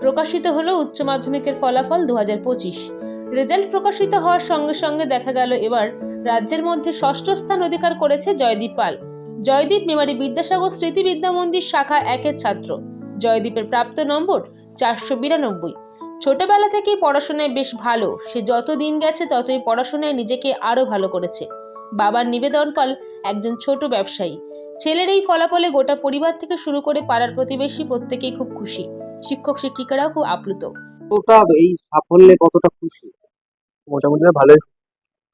প্রকাশিত হলো উচ্চ মাধ্যমিকের ফলাফল দু হাজার পঁচিশ। রেজাল্ট প্রকাশিত হওয়ার সঙ্গে সঙ্গে দেখা গেল এবার রাজ্যের মধ্যে ষষ্ঠ স্থান অধিকার করেছে জয়দীপ পাল। জয়দীপ মেমারি বিদ্যাসাগর স্মৃতি বিদ্যা মন্দির শাখা একের ছাত্র। জয়দীপের প্রাপ্ত নম্বর চারশো বিরানব্বই। ছোটবেলা থেকেই পড়াশোনায় বেশ ভালো, সে যত দিন গেছে ততই পড়াশোনায় নিজেকে আরও ভালো করেছে। বাবার নিবেদন পাল একজন ছোট ব্যবসায়ী। ছেলের এই ফলাফলে গোটা পরিবার থেকে শুরু করে পাড়ার প্রতিবেশী প্রত্যেকেই খুব খুশি। শিক্ষক শিক্ষিকারাও খুব আপ্লুত। কতটা এই সাফল্যে কতটা খুশি? মোটামুটি ভালোই।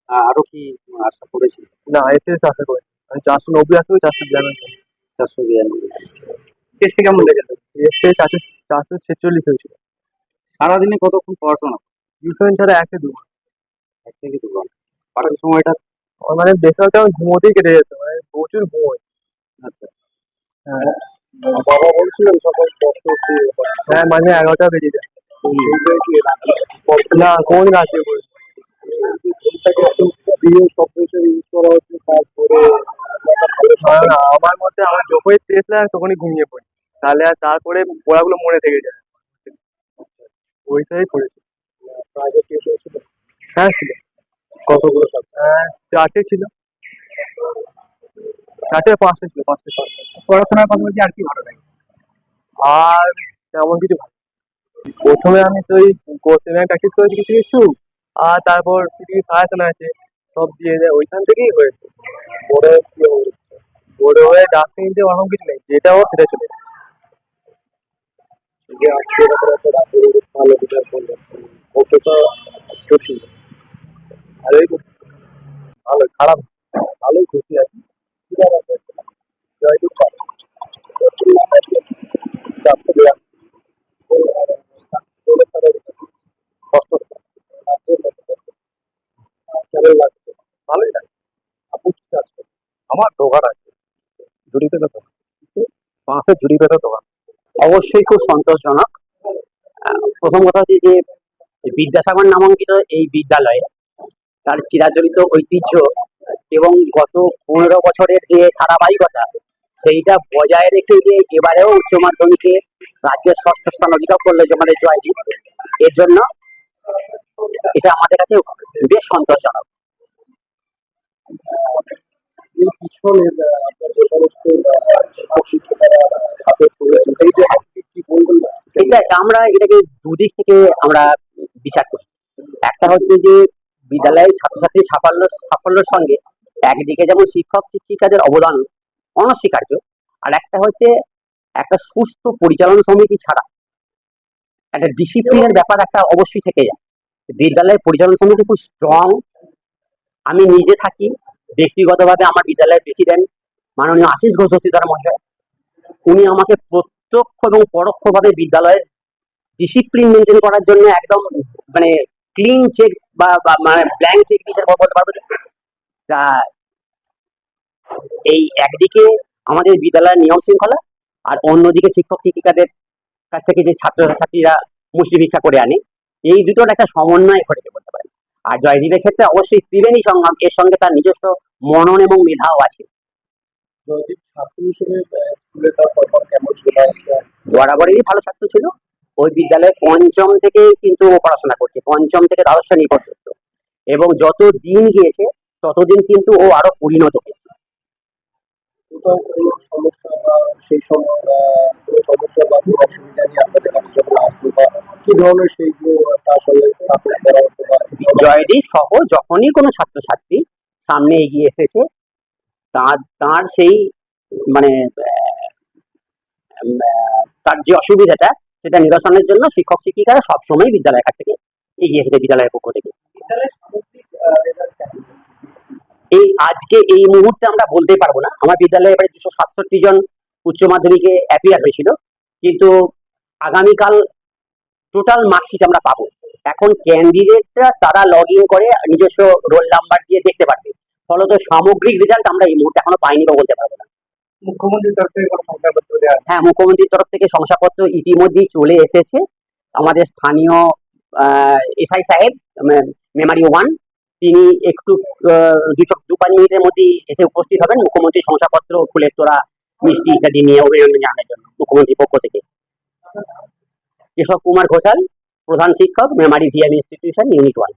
আরও কি আশা করেছি? না এসএস আশা করি। আমি চারশো নব্বই আসবে চারশো বিরানব্বই। চারশো বিরানব্বই। টেস্টে কেমন লেগেছে এসে চারশো চারশো ছেচল্লিশ হয়েছিল। সারাদিনে কতক্ষণ পড়াশোনা? টিউশন ছাড়া একে দু এক থেকে দু ঘণ্টা পাঠার সময়টা মানে বেশিরভাগটা ঘুমোতেই কেটে যেত। মানে প্রচুর ঘুমোই আচ্ছা। হ্যাঁ। বাবা বলছিলেন সকাল কষ্ট হ্যাঁ মানে এগারোটা বেজে যায়। না কোন কারণ আমার মতে আমার যখনই টেস্ট লাগে তখনই ঘুমিয়ে পড়ি। তাহলে আর তারপরে পড়াগুলো মনে থেকে যায়। ওইটাই পড়েছি হ্যাঁ ছিল। কতগুলো হ্যাঁ চারটে ছিল। চারটে পাঁচটা ছিল, পাঁচটা পাঁচটা পড়াশোনার পাশাপাশি আর কি ভালো লাগে? আর তেমন কিছু ভালো প্রথমে আমি তো ওই কোর্সে প্র্যাকটিস করেছি কিছু কিছু, আর তারপর কিছু কিছু আছে, সব দিয়ে দেয়, ওইখান থেকেই হয়েছে। কি বড় হয়ে ডাক্তার নিতে ওরকম কিছু নেই, যেটা হোক সেটা চলে ভালো বিচার খুশি। ভালোই। ভালো, খারাপ। ভালোই খুশি আছি জয়দীপ পাল। চারশো বিরানব্বই ষষ্ঠ স্থান। রাজ্যের মধ্যে কেমন লাগছে ভালোই লাগে আপনি কি কাজ করেন আমার দোকান আছে। ঝুড়ি পেতে দোকান বাঁশের ঝুড়ি পেতে দোকান অবশ্যই খুব সন্তোষজনক। প্রথম কথা হচ্ছে যে বিদ্যাসাগর নামাঙ্কিত এই বিদ্যালয়ে তার চিরাচরিত ঐতিহ্য এবং গত পনেরো বছরের যে ধারাবাহিকতা, সেইটা বজায় রেখে যে এবারেও উচ্চ মাধ্যমিকে রাজ্যের ষষ্ঠ স্থান অধিকার করল আমাদের জয়দীপ, এর জন্য এটা আমাদের কাছে বেশ সন্তোষজনক। এর পিছনে আপনার যে এটা আমরা এটাকে দুদিক থেকে আমরা বিচার করি একটা হচ্ছে যে বিদ্যালয়ের ছাত্রছাত্রীর সাফল্য, সাফল্যের সঙ্গে একদিকে যেমন শিক্ষক, শিক্ষিকাদের অবদান অনস্বীকার্য, আর একটা হচ্ছে একটা সুস্থ পরিচালনা সমিতি ছাড়া একটা ডিসিপ্লিনের ব্যাপার একটা অবশ্যই থেকে যায়। বিদ্যালয়ের পরিচালনা সমিতি খুব স্ট্রং আমি নিজে থাকি ব্যক্তিগতভাবে আমার বিদ্যালয়ের প্রেসিডেন্ট মাননীয় আশিস ঘোষ সচিদার মহাশয়, উনি আমাকে প্রত্যক্ষ এবং পরোক্ষভাবে বিদ্যালয়ের ডিসিপ্লিন মেনটেন করার জন্য একদম মানে ক্লিন চেক বা মানে ব্ল্যাঙ্ক চেক দিয়ে বলতে পারব তা এই একদিকে আমাদের বিদ্যালয়ের নিয়ম শৃঙ্খলা আর অন্যদিকে শিক্ষক শিক্ষিকাদের কাছ থেকে যে ছাত্রছাত্রীরা মুষ্টি ভিক্ষা করে আনে, এই দুটোর একটা সমন্বয় ঘটেছে পারেন আর জয়দীপের ক্ষেত্রে অবশ্যই ত্রিবেণী সংগ্রাম এর সঙ্গে তার নিজস্ব মনন এবং মেধাও আছে। জয়দীপ ছাত্র হিসেবে স্কুলে তার কেমন ছিল? বরাবরই ভালো ছাত্র ছিল। ওই বিদ্যালয়ে পঞ্চম থেকে কিন্তু ও পড়াশোনা করছে। পঞ্চম থেকে দ্বাদশ শ্রেণি পর্যন্ত। এবং যত দিন গিয়েছে ততদিন কিন্তু ও আরও পরিণত হয়েছে। সমস্যা বা সেই সময় সমস্যা বা অসুবিধা নিয়ে আপনাদের কাছে যখন আসতো বা কি ধরনের সেইগুলো তার সঙ্গে সাপোর্ট করা জয়দীপ সহ যখনই কোনো ছাত্রছাত্রী সামনে এগিয়ে এসেছে তার তার সেই মানে তার যে অসুবিধাটা সেটা নিরসনের জন্য শিক্ষক শিক্ষিকারা সবসময় বিদ্যালয়ের কাছ থেকে এগিয়ে এসেছে বিদ্যালয়ের পক্ষ থেকে? এই আজকে এই মুহূর্তে আমরা বলতে পারব না। আমার বিদ্যালয়ে এবারে দুশো সাতষট্টি জন উচ্চ মাধ্যমিকে অ্যাপিয়ার হয়েছিল। কিন্তু আগামীকাল টোটাল মার্কশিট আমরা পাবো। এখন ক্যান্ডিডেটরা তারা লগ ইন করে নিজস্ব রোল নাম্বার দিয়ে দেখতে পারবে। ফলত সামগ্রিক রেজাল্ট আমরা এই মুহূর্তে এখনও পাইনি বা বলতে পারব না। মুখ্যমন্ত্রীর তরফ থেকে কোনো দেওয়া হ্যাঁ মুখ্যমন্ত্রীর তরফ থেকে শংসাপত্র ইতিমধ্যেই চলে এসেছে। আমাদের স্থানীয় এসআই সাহেব মেমারি ওয়ান তিনি একটু দু দু পাঁচ মিনিটের মধ্যেই এসে উপস্থিত হবেন। মুখ্যমন্ত্রীর শংসাপত্র ফুলের তোরা মিষ্টি ইত্যাদি নিয়ে অভিনন্দন জানানোর জন্য মুখ্যমন্ত্রীর পক্ষ থেকে। কেশব কুমার ঘোষাল প্রধান শিক্ষক Memari VM institution unit one